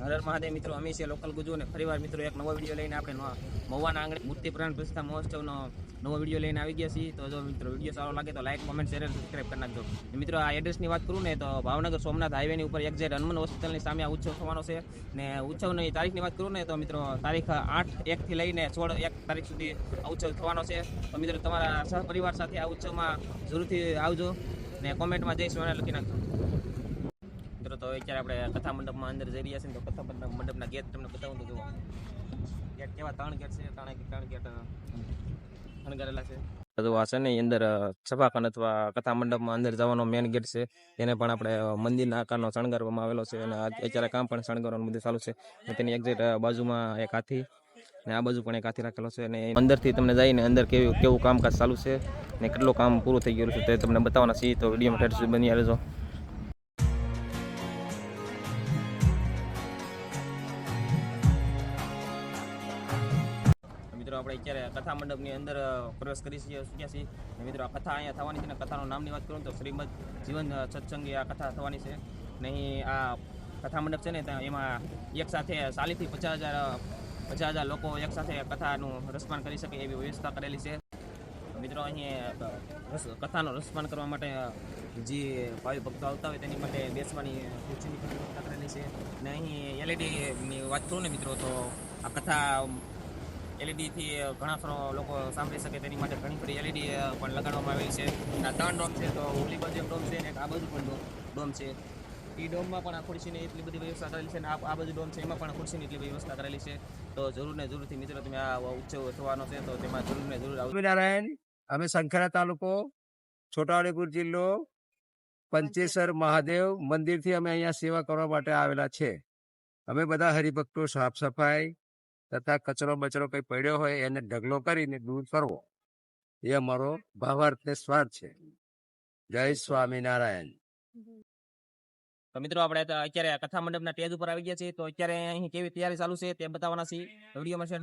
હર હર મહાદેવ મિત્રો, અમે લોકલ ગુજુ અને ફરીવાર મિત્રો એક નવો વીડિયો લઈને આપણે મહુવાના આંગણે મૂર્તિ પ્રાણ પ્રસ્થા મહોત્સવનો નવો વીડિયો લઈને આવી ગયા છીએ. તો જો મિત્રો વીડિયો સારો લાગે તો લાઈક કોમેન્ટ શેર સબસ્ક્રાઈબ કરી નાખજો. મિત્રો આ એડ્રેસની વાત કરું ને તો ભાવનગર સોમનાથ હાઈવેની ઉપર એક્ઝેટ હનુમાન હોસ્પિટલની સામે આ ઉત્સવ થવાનો છે. ને ઉત્સવની તારીખની વાત કરું ને તો મિત્રો તારીખ આઠ એકથી લઈને સોળ એક તારીખ સુધી આ ઉત્સવ થવાનો છે. તો મિત્રો તમારા સહપરિવાર સાથે આ ઉત્સવમાં જરૂરથી આવજો ને કોમેન્ટમાં જય સોના લખી નાખજો. મિત્રો, તો અત્યારે આપણે કથા મંડપમાં અંદર જઈ રહ્યા છીએ તો કથા મંડપ મંડપના ગેટ તમને બતાવું તો જુઓ ગેટ કેવા? ત્રણ ગેટ છે, ત્રણ ત્રણ ગેટ શણગારેલા છે. તો અંદર સભાખંડ અથવા કથા મંડપમાં અંદર જવાનો મેન ગેટ છે. તેને પણ આપણે મંદિરના આકારનો શણગારવામાં આવેલો છે અને અત્યારે કામ પણ શણગારવાનું બધું ચાલુ છે. તેની એક્ઝેક્ટ બાજુમાં એક હાથી ને આ બાજુ પણ એક હાથી રાખેલો છે અને અંદરથી તમને જઈને અંદર કેવું કેવું કામકાજ ચાલુ છે ને કેટલું કામ પૂરું થઈ ગયેલું છે તે તમને બતાવવાના છીએ. તો વિડીયોમાં સુધી બની રહેજો. મંડપની અંદર પ્રવેશ કરી ચૂક્યા છીએ. મિત્રો, આ કથા અહીંયા થવાની છે અને કથાનું નામની વાત કરું તો શ્રીમદ જીવન સત્સંગી આ કથા થવાની છે. ને અહીં આ કથા મંડપ છે ને એમાં એક સાથે ચાલીસથી પચાસ હજાર પચાસ હજાર લોકો એક સાથે કથાનું રસપાન કરી શકે એવી વ્યવસ્થા કરેલી છે. મિત્રો, અહીં કથાનો રસપાન કરવા માટે જે ભાવિ ભક્તો આવતા હોય તેની માટે બેસવાની ખુરશીની વ્યવસ્થા કરેલી છે. ને અહીં એલઈડીની વાત કરું ને, મિત્રો, તો આ કથા એલઈડી થી ઘણા લોકો સાંભળી શકે તેની માટે ઘણી બધી એલઈડી પણ લગાડવામાં આવેલી છે. આ ત્રણ ડોમ છે, તો ઓલી બાજુ ડોમ છે અને આ બાજુ પણ ડોમ- છે. એ ડોમમાં પણ આ ખુરશીની એટલી બધી વ્યવસ્થા કરેલી છે અને આ બાજુ ડોમ છે, એમાં પણ ખુરશીની એટલી વ્યવસ્થા કરેલી છે. તો જરૂર ને જરૂરથી મિત્રો તમે આ ઉત્સવ થવાનો છે, તો તેમાં જરૂર ને જરૂર સ્વામિનારાયણ, અમે શંખરા તાલુકો, છોટાઉદેપુર જિલ્લો, પંચેસર મહાદેવ મંદિરથી અમે અહીંયા સેવા કરવા માટે આવેલા છે. અમે બધા હરિભક્તો, સાફ સફાઈ તથા કચરો બચરો કંઈ પડ્યો હોય એને ઢગલો કરીને દૂર કરવો એ અમારો ભાવાર્થ ને સ્વાર્થ છે. જય સ્વામિનારાયણ. તો મિત્રો આપણે અત્યારે આ કથા મંડપના ટેજ ઉપર આવી ગયા છીએ તો અત્યારે અહીં કેવી તૈયારી ચાલુ છે તે બતાવવાના છે વિડીયોમાં શેર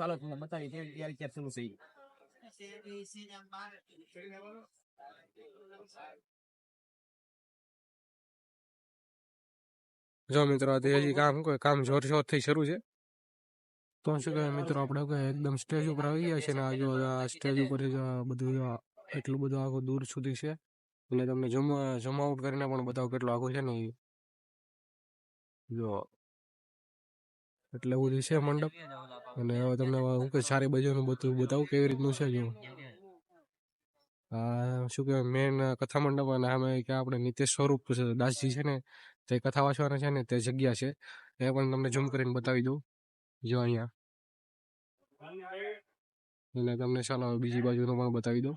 ચાલો તમને બતાવી કેવી તૈયારી ક્યારે ચાલુ છે. જો મિત્રો હજી કામ કોઈ કામ જોર શોરથી શરૂ છે. તો શું કહેવાય મિત્રો, આપણે એકદમ સ્ટેજ ઉપર આવી ગયા છે ને આજુ આ સ્ટેજ ઉપર બધું એટલું બધું આખું દૂર સુધી છે. અને તમને જમવા ઝૂમ આઉટ કરીને પણ બતાવો કેટલું આખું છે ને. જો. એટલે બધું છે મંડપ. અને હવે તમને હું કે સારી બાજુનું બધું બતાવું કેવી રીતનું છે જો. શું કહેવાય મેન કથા મંડપ અને આમે કે આપણે નિતેશ સ્વરૂપ દાસજી છે ને, તે કથા વાંચવાના છે ને, તે જગ્યા છે. એ પણ તમને ઝૂમ કરીને બતાવી દઉં. જો અહીંયા એટલે તમને ચાલો બીજી બાજુ પણ બતાવી દઉં.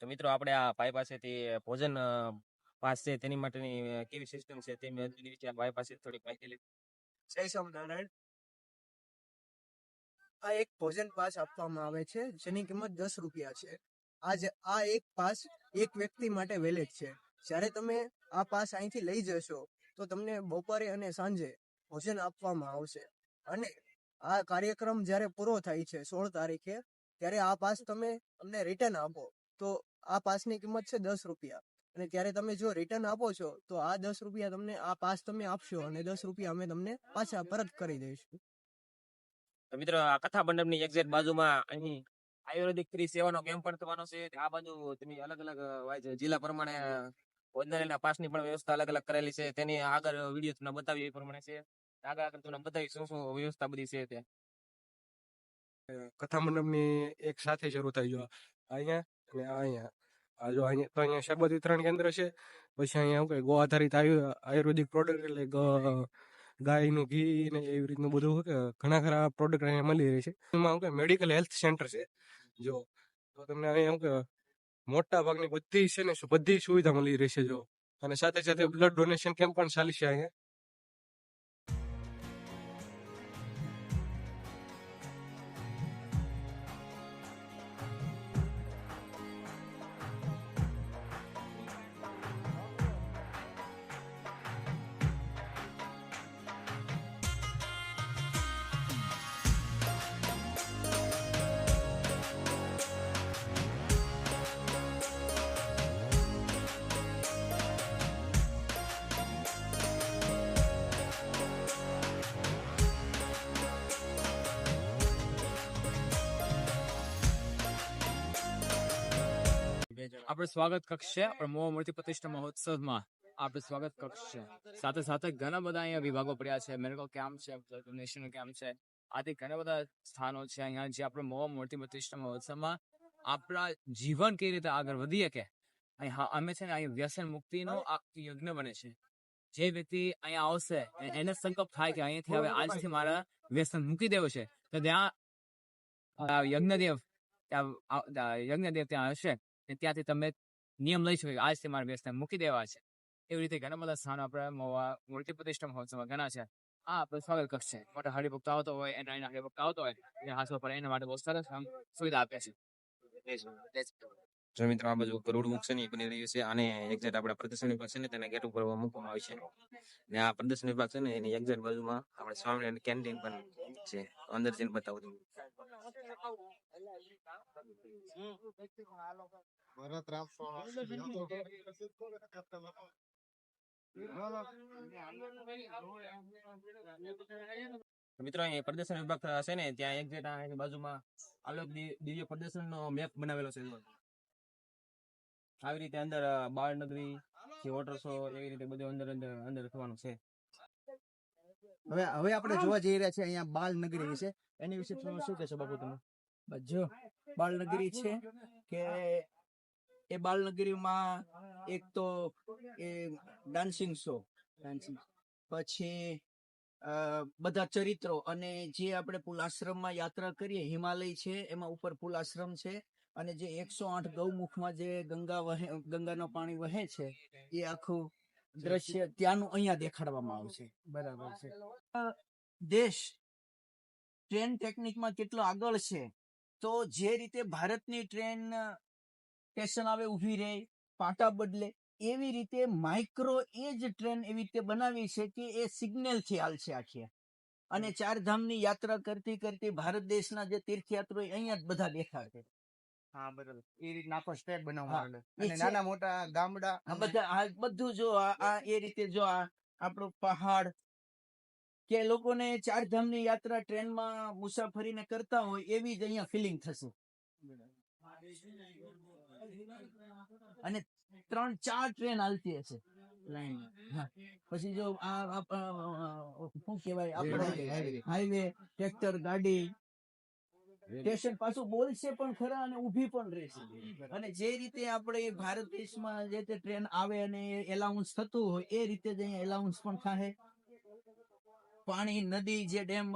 તો મિત્રો, આપણે આ ભાઈ પાસેથી ભોજન પાસ છે તેની માટેની કેવી સિસ્ટમ છે તે વિશે આ ભાઈ પાસે થોડીક માહિતી લીધી. જય સ્વામિનારાયણ. આ એક ભોજન પાસ આપવામાં આવે છે, જેની કિંમત દસ રૂપિયા છે. આજ આ એક પાસ એક વ્યક્તિ માટે વેલિડ છે. જ્યારે તમે આ પાસ અહીંથી લઈ જશો, તો તમને બપોરે અને સાંજે ભોજન આપવામાં આવશે. અને આ કાર્યક્રમ જ્યારે પૂરો થાય છે સોળ તારીખે, ત્યારે આ પાસ તમે અમને રિટર્ન આપો. તો આ પાસની કિંમત છે દસ રૂપિયા. અને ત્યારે તમે જો રિટર્ન આપો છો તો આ દસ રૂપિયા તમને આ પાસ તમે આપશો અને દસ રૂપિયા અમે તમને પાછા પરત કરી દઈશું. તો મિત્રો આ કથા મંડપની એક્ઝેક્ટ બાજુમાં અહીં આયુર્વેદિક ફ્રી સેવાનો કેમ્પ પણ થવાનો છે. આ બાજુ તમે અલગ અલગ જિલ્લા પ્રમાણે ભોજનાલયના પાસની પણ વ્યવસ્થા અલગ અલગ કરેલી છે. તેની આગળ વીડિયો તમને બતાવી એ પ્રમાણે છે. આગળ આગળ તમને બતાવી શું શું વ્યવસ્થા બધી છે તે કથા મંડપની એક સાથે શરૂ થઈ જો અહીંયા અને અહીંયા. આ જો અહીંયા, તો અહીંયા શરબત વિતરણ કેન્દ્ર છે, પછી અહીંયા શું કે ગો આધારિત આયુ- આયુર્વેદિક પ્રોડક્ટ એટલે ગાયનું ઘી ને એવી રીતનું બધું કે ઘણા ખરા પ્રોડક્ટ અહીંયા મળી રહે છે. એમાં શું કે મેડિકલ હેલ્થ સેન્ટર છે. જો, તો તમને અહીંયા શું કે મોટા ભાગની બધી છે ને, બધી સુવિધા મળી રહેશે જો. અને સાથે સાથે બ્લડ ડોનેશન કેમ્પ પણ ચાલી છે અહીંયા. આપણે સ્વાગત કક્ષ છે. પણ મોહ મૂર્તિ પ્રતિષ્ઠા મહોત્સવમાં આપણે સ્વાગત કક્ષ છે. સાથે સાથે ઘણા બધા અહીંયા વિભાગો પડ્યા છે. મેડિકલ કેમ્પ છે, નેશનલ કેમ્પ છે. આથી ઘણા બધા સ્થાનો છે અહીંયા જે આપણે મોહ મૂર્તિ પ્રતિષ્ઠા મહોત્સવમાં આપણા જીવન કઈ રીતે આગળ વધીએ કે? અહીંયા અમે છે ને અહીં વ્યસન મુક્તિનો આ યજ્ઞ બને છે. જે વ્યક્તિ અહીંયા આવશે એને સંકલ્પ થાય કે અહીંયાથી હવે આજથી મારા વ્યસન મૂકી દેવું છે. તો ત્યાં યજ્ઞદેવ યજ્ઞદેવ ત્યાં હશે. ને ત્યાંથી તમે નિયમ લઈ શકો આજથી મારા વ્યસન મૂકી દેવા છે. એવી રીતે ઘણા બધા સ્થાનો આપણે મોવા મૂર્તિ પ્રતિષ્ઠા મહોત્સવમાં ઘણા છે. આ આપણે સ્વાગત કક્ષ છે મોટા હરિભક્ત આવતો હોય, એના એના હરિભક્ત આવતો હોય, એ હાથો પર એના માટે બહુ સરસ સુવિધા આપે છે. જો મિત્રો આ બાજુ મુખ છે ને બની રહ્યું છે અને એક્ઝેક્ટ આપણા પ્રદર્શન વિભાગ છે ને તેના ગેટ ઉપર મૂકવામાં આવે ને આ પ્રદર્શન વિભાગ છે ને એની એક્ઝેક્ટ બાજુમાં આપણે સ્વામિનારાયણ કેન્ટીન પણ છે. અંદર જઈને બતાવું છું મિત્રો અહીં પ્રદર્શન વિભાગ છે ને ત્યાં એક્ઝેક્ટ બાજુમાં આલોક દિવ્ય પ્રદર્શન નો મેપ બનાવેલો છે. આવી રીતે અંદર બાળ નગરી જે વોટર શો એવી રીતે બધું અંદર અંદર અંદર થવાનું છે. હવે હવે આપણે જોવા જઈ રહ્યા છે અહીંયા બાલનગરી વિશે. એની વિશે તમે શું કહેશો બાપુ તમે? જો બાળનગરી છે કે એ બાળનગરીમાં એક તો એ ડાન્સિંગ શો ડાન્સિંગ પછી બધા ચરિત્રો અને જે આપણે પુલ આશ્રમમાં યાત્રા કરીએ હિમાલય છે એમાં ઉપર પુલ આશ્રમ છે. અને જે એકસો આઠ ગૌમુખમાં જે ગંગા વહે, ગંગાનું પાણી વહે છે, એ આખું દ્રશ્ય ત્યાંનું અહીંયા દેખાડવામાં આવશે બરાબર છે. દેશ ટ્રેન ટેકનિકમાં કેટલો આગળ છે, તો જે રીતે ભારતની ટ્રેન સ્ટેશન આવે ઊભી રહે, પાટા બદલે, એવી રીતે માઇક્રો એ જ ટ્રેન એવી રીતે બનાવી છે કે એ સિગ્નલથી હાલશે આખી. અને ચાર ધામની યાત્રા કરતી કરતી ભારત દેશના જે તીર્થયાત્રીઓ અહીંયા જ બધા દેખાશે હા બરાબર એ રીતના આખો સ્ટેપ બનાવવામાં એ અને નાના મોટા ગામડા આ બધા આ બધું જો આ આ એ રીતે જો આ આપણો પહાડ કે લોકોને ચાર યાત્રા ટ્રેનમાં મુસાફરીને કરતા હોય એવી જ અહીંયા ફિલિંગ થશે અને ત્રણ ચાર ટ્રેન હાલતી હશે પછી જો આ શું કહેવાય આપણે હાઈવે ટ્રેક્ટર ગાડી સ્ટેશન પાછું બોલશે પણ ખરા અને ઊભી પણ રહેશે. અને જે રીતે આપણે ભારત દેશમાં જે તે ટ્રેન આવે અને એલાઉન્સ થતું હોય એ રીતે જ અહીંયા એલાઉન્સ પણ થાય પાણી નદી જે ડેમ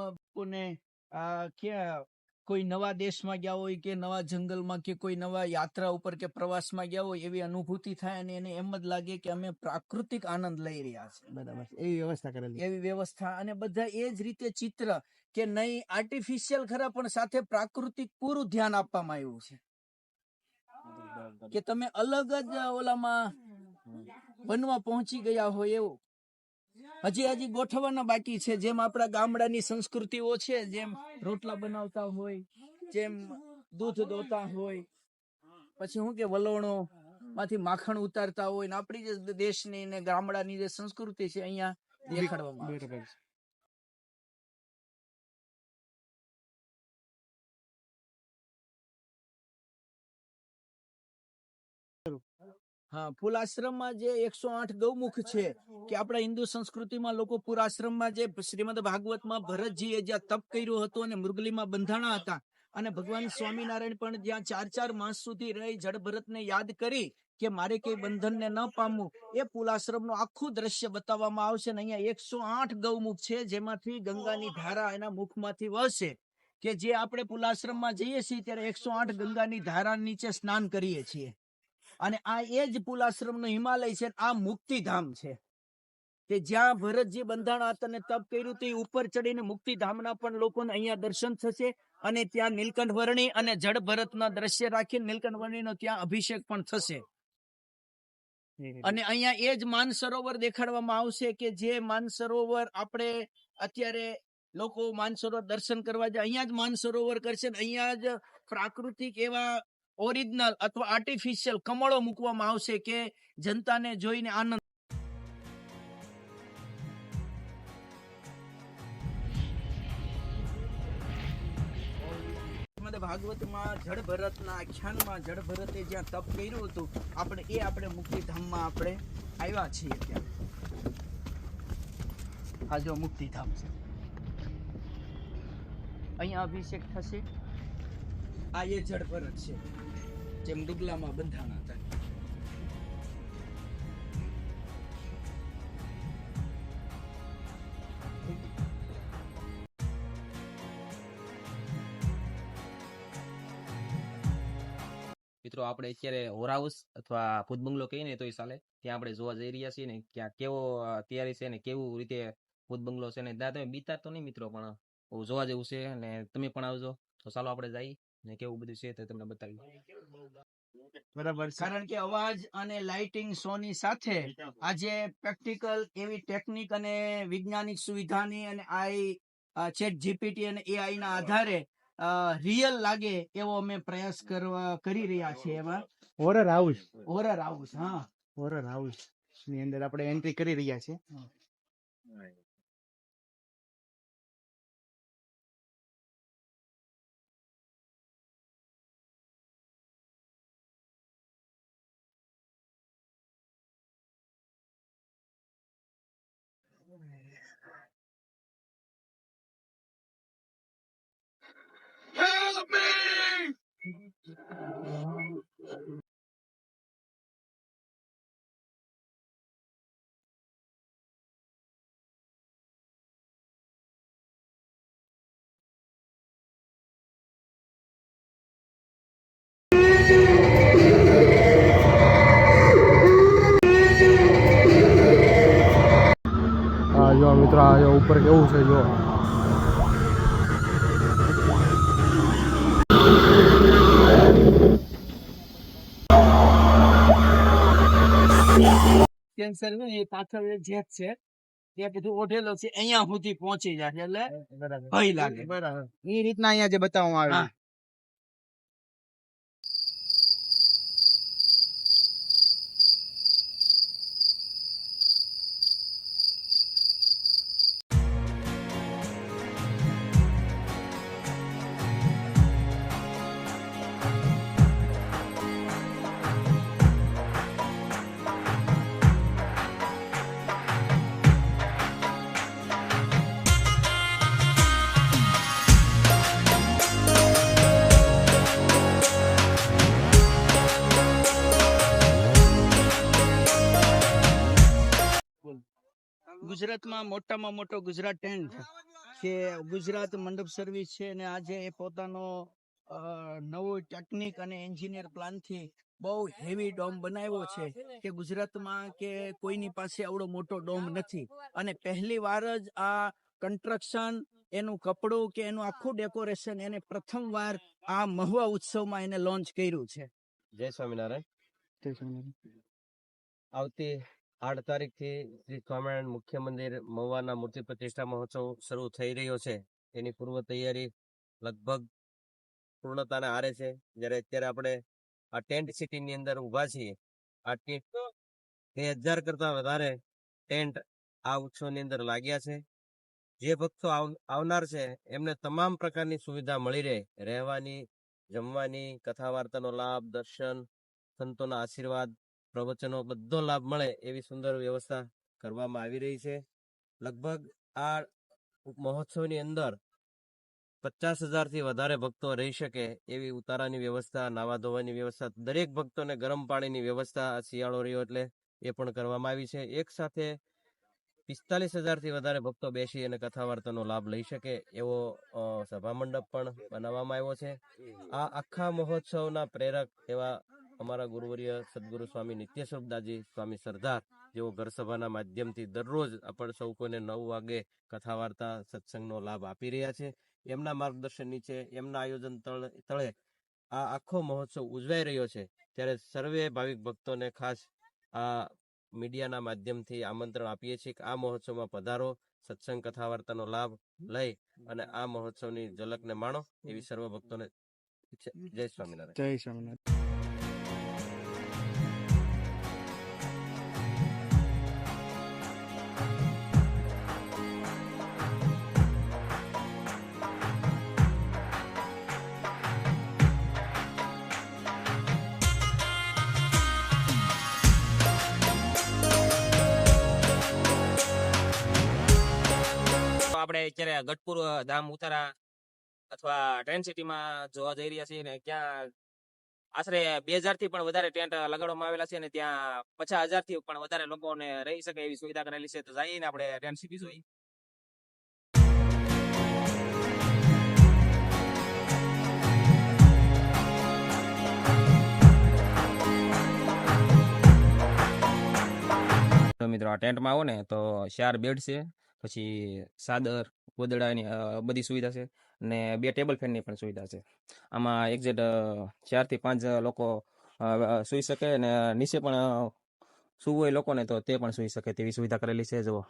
ને આ ક્યાં કોઈ નવા દેશમાં ગયા હોય કે નવા જંગલમાં કે કોઈ નવા યાત્રા ઉપર કે પ્રવાસમાં ગયા હોય એવી અનુભૂતિ થાય અને એને એમ જ લાગે કે અમે પ્રાકૃતિક આનંદ લઈ રહ્યા છે બરાબર એવી વ્યવસ્થા કરેલી એવી વ્યવસ્થા અને બધા એ જ રીતે ચિત્ર કે નહીં આર્ટિફિશિયલ ખરા પણ સાથે પ્રાકૃતિક પૂરું ધ્યાન આપવામાં આવ્યું છે. કે તમે અલગ જ ઓલામાં બનવા પહોંચી ગયા હોય એવું. હજી હજી ગોઠવવાના બાકી છે. જેમ આપણા ગામડાની સંસ્કૃતિઓ છે જેમ રોટલા બનાવતા હોય જેમ દૂધ દોતા હોય પછી શું કે વલોણો માંથી માખણ ઉતારતા હોય ને આપણી જે દેશની ને ગામડાની જે સંસ્કૃતિ છે અહીંયા દેખાડવામાં આવે છે. આશ્રમમાં જે એકસો આઠ ગૌમુખ છે, કે આપણા હિન્દુ સંસ્કૃતિમાં લોકો પુરાશ્રમમાં જે શ્રીમદ ભાગવતમાં ભરતજીએ જ્યાં તપ કર્યું હતું અને મૃગલીમાં બંધાણા હતા અને ભગવાન સ્વામિનારાયણ પણ જ્યાં ચાર ચાર માસ સુધી રહી જળ ભરતને યાદ કરી કે મારે કઈ બંધનને ન પામવું, એ પુલાશ્રમનું આખું દ્રશ્ય બતાવવામાં આવશે ને અહીંયા એકસો આઠ ગૌમુખ છે, જેમાંથી ગંગાની ધારા એના મુખમાંથી વહશે, કે જે આપણે પુલાશ્રમમાં જઈએ છીએ ત્યારે એકસો આઠ ગંગાની ધારા નીચે સ્નાન કરીએ છીએ અને આ એ જ પુલાશ્રમનો હિમાલય છે આ મુક્તિધામ છે. કે જ્યાં ભરતજી બંધાણા તપ કર્યું તે ઉપર ચડીને મુક્તિધામના પણ લોકોને અહીંયા દર્શન થશે અને ત્યાં નીલકંઠ વર્ણી અને જળ ભરતના દ્રશ્ય રાખીને નીલકંઠ વર્ણીનો ત્યાં અભિષેક પણ થશે. અને અહીંયા એ જ માન સરોવર દેખાડવામાં આવશે કે જે માન સરોવર આપણે અત્યારે લોકો માનસરોવર દર્શન કરવા જાય અહીંયા જ માન સરોવર કરશે અહીંયા જ પ્રાકૃતિક એવા ઓરિજિનલ અથવા આર્ટિફિશિયલ કમળો મૂકવામાં આવશે કે જનતાને જોઈને આનંદ. ભાગવતમાં જળ ભરતના આખ્યાનમાં જળ ભરતે જ્યાં તપ કર્યું હતું, આપણે એ આપણે મુક્તિધામમાં આપણે આવ્યા છીએ ત્યાં. આ જો મુક્તિધામ છે. અહીંયા અભિષેક થશે. આ એ જળ ભરત છે. જેમ ડુગલામાં બંધાણા હતા. મિત્રો, આપણે અત્યારે હોર હાઉસ અથવા ભૂત બંગલો કહીએ ને તો એ ચાલે. ત્યાં આપણે જોવા જઈ રહ્યા છીએ ને ક્યાં કેવો તૈયારી છે ને કેવું રીતે ભૂત બંગલો છે ને ત્યાં તમે બીતા તો નહીં મિત્રો, પણ જોવા જેવું છે અને તમે પણ આવજો. તો ચાલો આપણે જઈ ને કેવું બધું છે તે તમને બતાવ્યું બરાબર કારણ કે અવાજ અને લાઇટિંગ શોની સાથે આજે પ્રેક્ટિકલ એવી ટેકનિક અને વૈજ્ઞાનિક સુવિધાની અને આઈ ચેટ જીપીટી અને એઆઈ ના આધારે રિયલ લાગે એવો અમે પ્રયાસ કરવા કરી રહ્યા છીએ એમાં. હોરર હાઉસ હોરર હાઉસ હા. હોરર હાઉસની અંદર આપણે એન્ટ્રી કરી રહ્યા છીએ. હા જો મિત્રો આ જો ઉપર કેવું છે જો કેન્સર એ પાછળ જેટ છે તે બધું ઓઢેલો છે અહીંયા સુધી પહોંચી જાય એટલે ભય લાગે. બરાબર. એ રીતના અહીંયા જે બતાવવામાં હા. ગુજરાતમાં મોટામાં મોટો ગુજરાત ટેન્ટ કે ગુજરાત મંડપ સર્વિસ છે અને આજે એ પોતાનો નવો ટેકનિક અને એન્જિનિયર પ્લાનથી બહુ હેવી ડોમ બનાવ્યો છે કે ગુજરાતમાં કે કોઈની પાસે આવડો મોટો ડોમ નથી. અને પહેલી વાર જ આ કન્સ્ટ્રક્શન એનું કપડું કે એનું આખું ડેકોરેશન એને પ્રથમ વાર આ મહુવા ઉત્સવમાં એને લોન્ચ કર્યું છે. જય સ્વામિનારાયણ. આવતી આઠ તારીખથી શ્રી સ્વામિનારાયણ મુખ્ય મંદિર મહુવાના મૂર્તિ પ્રતિષ્ઠા મહોત્સવ શરૂ થઈ રહ્યો છે. એની પૂર્વ તૈયારી લગભગ પૂર્ણતાને આરે છે. જ્યારે અત્યારે આપણે આ ટેન્ટ સિટીની અંદર ઊભા છીએ. આ ટેન્ટ બે હજાર કરતા વધારે ટેન્ટ આ ઉત્સવની અંદર લાગ્યા છે. જે ભક્તો આવનાર છે, એમને તમામ પ્રકારની સુવિધા મળી રહે. રહેવાની, જમવાની કથા વાર્તાનો લાભ, દર્શન, સંતોના આશીર્વાદ પ્રવચનો બધો લાભ મળે એવી સુંદર વ્યવસ્થા કરવામાં આવી રહી છે. લગભગ આ મહોત્સવની અંદર પચાસ હજારથી વધારે ભક્તો રહી શકે એવી ઉતારાની વ્યવસ્થા, નાવા ધોવાની વ્યવસ્થા, દરેક ભક્તોને ગરમ પાણીની વ્યવસ્થા શિયાળો રહ્યો એટલે એ પણ કરવામાં આવી છે. એક સાથે પિસ્તાલીસ હજારથી વધારે ભક્તો બેસી અને કથા વાર્તાનો લાભ લઈ શકે એવો સભામંડપ સભા મંડપ પણ બનાવવામાં આવ્યો છે. આ આખા મહોત્સવના પ્રેરક એવા અમારા ગુરુવર્ય સદગુરુ સ્વામી નિત્ય સ્વરૂપદાસજી સ્વામી સરદાર જેઓ ઘર સભાના માધ્યમથી દરરોજ આપણે સૌ કોઈને નવ વાગે કથા વાર્તા સત્સંગનો લાભ આપી રહ્યા છે. એમના માર્ગદર્શન નીચે એમના આયોજન તળે આ આખો મહોત્સવ ઉજવાઈ રહ્યો છે. ત્યારે સર્વે ભાવિક ભક્તોને ખાસ આ મીડિયાના માધ્યમથી આમંત્રણ આપીએ છીએ કે આ મહોત્સવમાં પધારો, સત્સંગ કથા વાર્તાનો લાભ લઈ અને આ મહોત્સવની ઝલકને માણો એવી સર્વ ભક્તોને. જય સ્વામિનારાયણ. જય સ્વામિનારાયણ. અત્યારે ગઢપુર ધામ ઉતારા અથવા ટ્રેન સિટીમાં જોવા જઈ રહ્યા છીએ ને ક્યાં આશરે બેથી પણ વધારે ટેન્ટ લગાડવામાં આવેલા છે અને ત્યાં પચાસ હજારથી પણ વધારે લોકોને રહી શકે એવી સુવિધા કરેલી છે. તો જઈને આપણે ટેન્ટ સિટી જોઈ મિત્રો આ ટેન્ટમાં આવો ને તો ચાર બેડ છે. પછી સાદર અ, બધી સુવિધા છે અને બે ટેબલ ફેનની પણ સુવિધા છે. આમાં એક્ઝેટ ચારથી પાંચ લોકો સૂઈ શકે અને નીચે પણ સૂવું હોય લોકોને તો તે પણ સૂઈ શકે તેવી સુવિધા કરેલી છે જુઓ.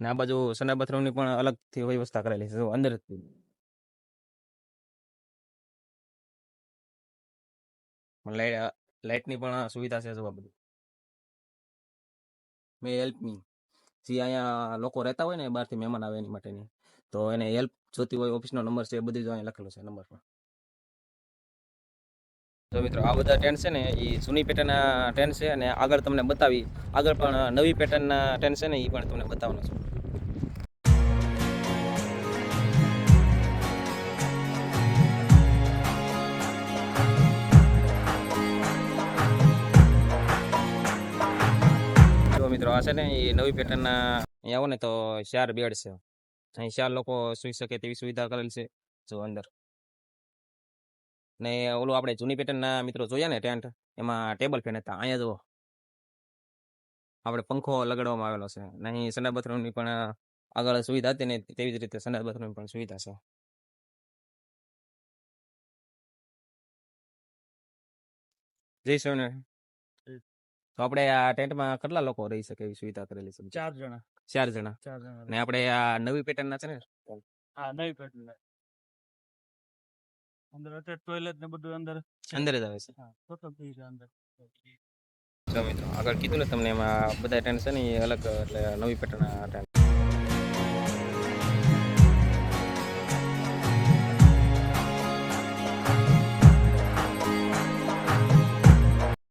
ને આ બાજુ સના બાથરૂમની પણ અલગથી વ્યવસ્થા કરેલી છે જુઓ અંદરથી. લાઇટની પણ સુવિધા છે જુઓ બધું. મે હેલ્પ મી જે અહીંયા લોકો રહેતા હોય ને બહારથી મહેમાન આવે એની માટેની. તો એને હેલ્પ જોતી હોય ઓફિસનો નંબર છે એ બધું જ અહીંયા લખેલું છે નંબર પર તો મિત્રો આ બધા ટેન્ટ છે ને, એ જૂની પેટર્નના ટેન્ટ છે અને આગળ તમને બતાવી, આગળ પણ નવી પેટર્નના ટેન્ટ છે ને, એ પણ તમને બતાવવાનો છું. મિત્રો આ છે ને, એ નવી પેટર્નના અહીંયા આવો ને તો ચાર બેડ છે. અહીં ચાર લોકો સુઈ શકે તેવી સુવિધા કરેલ છે, જો અંદર. ને ઓલું આપણે જૂની પેટર્નના મિત્રો જોયા ને ટેન્ટ એમાં ટેબલ ફેન હતા. અહીંયા જુઓ. આપણે પંખો લગાડવામાં આવેલો છે. ને અહીં સંડા બાથરૂમની પણ આગળ સુવિધા હતી ને તેવી જ રીતે સંડા બાથરૂમની પણ સુવિધા છે. જય સ્વામિનારાયણ. તો આપણે આ ટેન્ટમાં કેટલા લોકો રહી શકે એવી સુવિધા કરેલી છે ચાર જણા. ચાર જણા. ચાર જણા ને આપણે આ નવી પેટર્નના છે ને? હા નવી પેટર્ન અંદર અત્યારે ટોયલેટ ને બધું અંદર અંદર જ આવે છે. હા ટોટલ થઈ છે અંદર. મિત્રો આગળ કીધું ને તમને એમાં બધા ટેન્ટ છે ને એ અલગ એટલે નવી પેટર્નના ટેન્ટ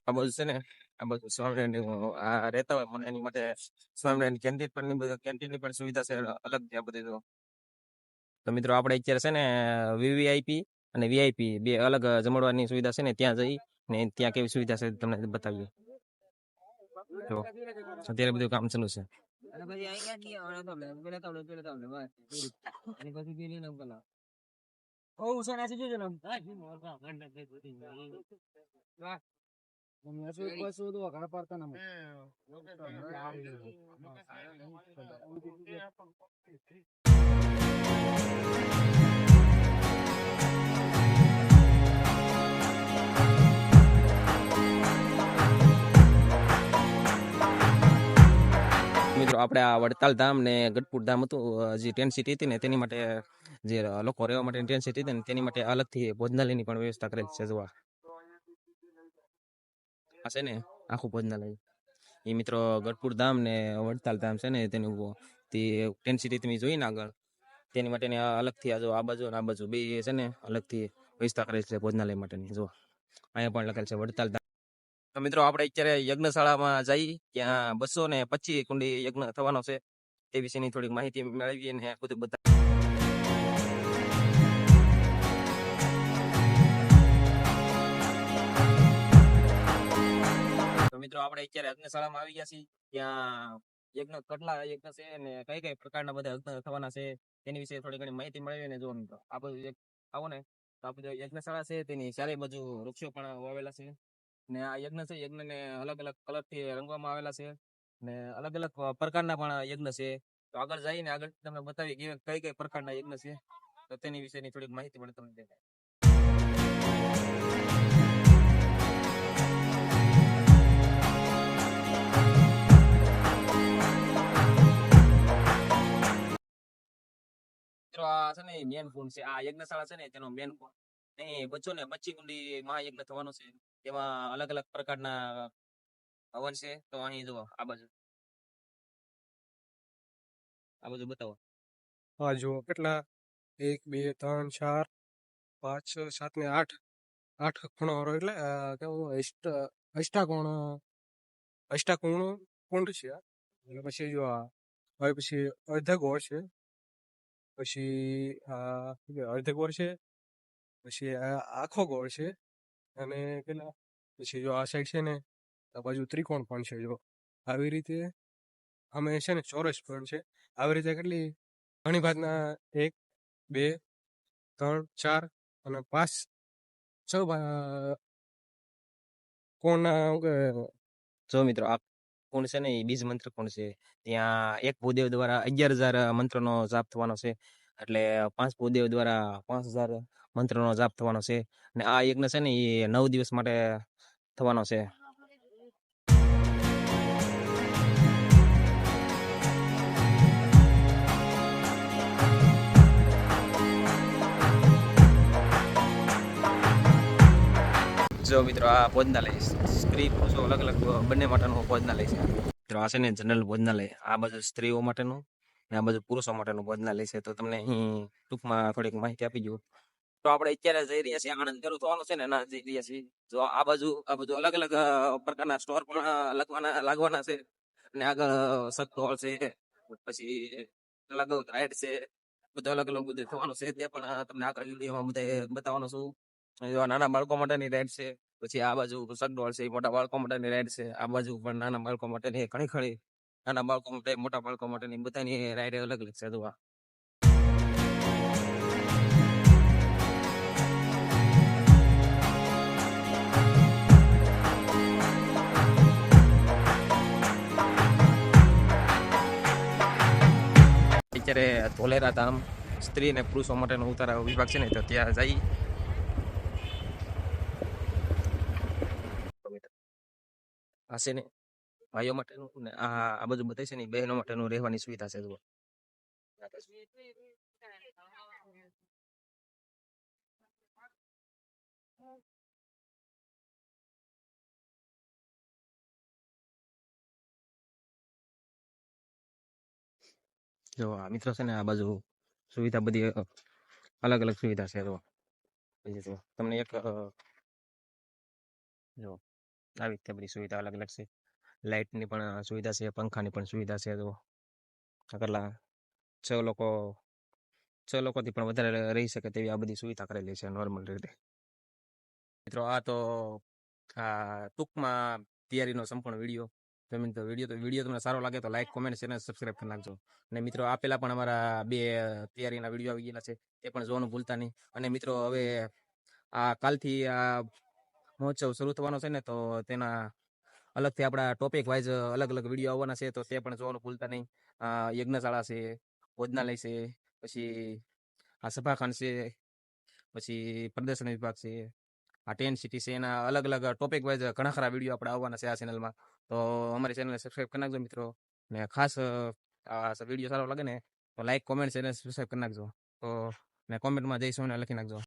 આ બધું છે ને આ બધું સ્વામિનારાયણ રહેતા હોય મને એની માટે સ્વામિનારાયણ કેન્ટીન પણ કેન્ટીનની પણ સુવિધા છે, અલગ છે આ બધી તો. મિત્રો આપણે અત્યારે છે ને વીવીઆઈપી અને વીઆઈપી બે અલગ જમડવાની સુવિધા છે ને, ત્યાં જઈ ને ત્યાં કેવી સુવિધા છે તમને બતાવીએ. અત્યારે બધું કામ ચાલુ છે. મિત્રો આપણે આ વડતાલ ધામ ને ગઢપુર ધામ હતું જે ટેન્ટ સિટી હતી ને તેની માટે જે લોકો રહેવા માટે ટેન્ટ સિટી હતી ને તેની માટે અલગથી ભોજનાલયની પણ વ્યવસ્થા કરેલી છે જોવા. છે ને, આખું ભોજનાલય. એ મિત્રો ગઢપુર ધામ ને વડતાલ ધામ છે ને, તેની ટેન્ટ સિટી તમે જોઈ ને આગળ, તેની માટેની અલગથી આ જો આ બાજુ આ બાજુ બે છે ને, અલગથી વ્યવસ્થા કરેલ છે ભોજનાલય માટેની જો અહીંયા પણ લખેલ છે વડતાલ ધામ. તો મિત્રો આપણે અત્યારે યજ્ઞશાળામાં જઈ, ત્યાં બસો ને પચીસ કુંડી યજ્ઞ થવાનો છે. તે વિશેની થોડીક માહિતી મેળવીએ ને બધા આપણે અત્યારે યજ્ઞશાળામાં આવી ગયા છીએ, ત્યાં યજ્ઞ કેટલા યજ્ઞ છે અને કઈ કઈ પ્રકારના બધા યજ્ઞ થવાના છે, તેની વિશે થોડી ઘણી માહિતી મેળવીએ ને જો મિત્રો આ બધું આવો ને, તો આ બધું યજ્ઞશાળા છે, તેની ચારે બાજુ વૃક્ષો પણ વાવેલા છે. ને આ યજ્ઞ છે, યજ્ઞને અલગ અલગ કલરથી રંગવામાં આવેલા છે. ને અલગ અલગ પ્રકારના પણ યજ્ઞ છે. તો આગળ જઈને આગળ તમને બતાવી કે કઈ કઈ પ્રકારના યજ્ઞ છે, તો તેની વિશેની થોડીક માહિતી પણ તમને દેખાય. મિત્રો છે ને મેન કુંડ છે. આ યજ્ઞશાળા છે ને તેનો મેન કુંડ અહીં બચ્ચો ને બચ્ચી કુંડી મહાયજ્ઞ થવાનો છે. તેમાં અલગ અલગ પ્રકારના હવન છે. તો અહીં જુઓ, આ બાજુ. આ બાજુ બતાવો. હા, જુઓ કેટલા. એક, બે, ત્રણ, ચાર, પાંચ, છ, સાત ને આઠ. આઠ ખૂણો વાળો એટલે કેવું અષ્ટ, અષ્ટાકોણ અષ્ટાકોણ કુંડ છે આ. પછી જો આ, હવે પછી અર્ધગોળ છે. પછી, આ અર્ધ ગોળ છે, પછી આ આખો ગોળ છે અને પેલા, પછી જો આ સાઈડ છે ને, આ બાજુ ત્રિકોણ પણ છે જો. આવી રીતે અમે છે ને ચોરસ પણ છે. આવી રીતે કેટલી? ઘણી ભાતના એક, બે, ત્રણ, ચાર અને પાંચ, છ કોણના જો મિત્રો આ કોણ છે ને એ બીજ મંત્ર કોણ છે? ત્યાં એક ભૂદેવ દ્વારા અગિયાર હજાર મંત્રનો જાપ થવાનો છે. એટલે પાંચ ભૂદેવ દ્વારા પાંચ હજાર મંત્રનો જાપ થવાનો છે. અને આ યજ્ઞ છે ને એ નવ દિવસ માટે થવાનો છે. જો મિત્રો, આ ભોજનાલય સ્ત્રી પુરુષો અલગ અલગ બંને માટેનું ભોજનાલય છે. મિત્રો, આ છે ને જનરલ ભોજનાલય. આ બાજુ સ્ત્રીઓ માટેનું ને આ બાજુ પુરુષો માટેનું ભોજનાલય છે. તો તમને અહીં ટૂંકમાં થોડીક માહિતી આપી દઉં. તો આપણે અત્યારે જઈ રહ્યા છીએ આણંદ. શરૂ થવાનું છે ને એના જઈ રહ્યા છીએ. જો આ બાજુ આ બાજુ અલગ અલગ પ્રકારના સ્ટોર પણ લગવાના લાગવાના છે. અને આગળ હોલ છે. પછી અલગ રાઈડ છે. બધું અલગ અલગ બધું થવાનું છે. તે પણ તમને આગળ વિડીયોમાં બધા બતાવવાનો છું. નાના બાળકો માટેની રાઈડ છે, પછી આ બાજુ સગડોળ છે મોટા બાળકો માટેની રાઈડ છે, આ બાજુ પણ નાના બાળકો માટેની ઘણી ખરી, નાના બાળકો માટે, મોટા બાળકો માટેની બધાની રાઈડ અલગ અલગ છે જોવા અત્યારે ધોલેરા ધામ સ્ત્રી અને પુરુષો માટેનો ઉતારા વિભાગ છે ને, તો ત્યાં જઈ આ ને ભાઈઓ માટેનું આ આ બધું બતાય છે ને બહેનો માટેનું રહેવાની સુવિધા છે જુઓ. જો આ મિત્રો છે ને આ બાજુ સુવિધા બધી અલગ અલગ સુવિધા છે જો તમને એક જો આવી રીતે બધી સુવિધા અલગ અલગ છે. લાઇટની પણ સુવિધા છે, પંખાની પણ સુવિધા છે, તો આગળના છ લોકો, છ લોકોથી પણ વધારે રહી શકે તેવી આ બધી સુવિધા કરેલી છે નોર્મલ રીતે. મિત્રો, આ તો, આ ટૂંકમાં તૈયારીનો સંપૂર્ણ વીડિયો. તો વીડિયો તો વીડિયો તમને સારો લાગે તો લાઈક કોમેન્ટ શેર સબસ્ક્રાઈબ કરી નાખજો. અને મિત્રો, આ પહેલા પણ અમારા બે તૈયારીના વીડિયો આવી ગયેલા છે, તે પણ જોવાનું ભૂલતા નહીં. અને મિત્રો, હવે, આ કાલથી, આ મહોત્સવ શરૂ થવાનો છે ને, તો તેના અલગથી આપણા ટોપિક વાઇઝ અલગ અલગ વીડિયો આવવાના છે, તો તે પણ જોવાનું ભૂલતા નહીં. યજ્ઞશાળા છે, ભોજનાલય છે, પછી આ સભાખંડ છે, પછી પ્રદર્શન વિભાગ છે, આ ટેન સિટી છે, એના અલગ અલગ ટોપિક વાઇઝ ઘણા ખરા વીડિયો આપણે આવવાના છે આ ચેનલમાં તો અમારી ચેનલને સબસ્ક્રાઈબ કરી નાખજો મિત્રો. ને ખાસ વીડિયો સારો લાગે ને, તો લાઈક કોમેન્ટ અને સબસ્ક્રાઈબ કરી નાખજો. તો, ને કોમેન્ટમાં જઈશું અને લખી નાખજો.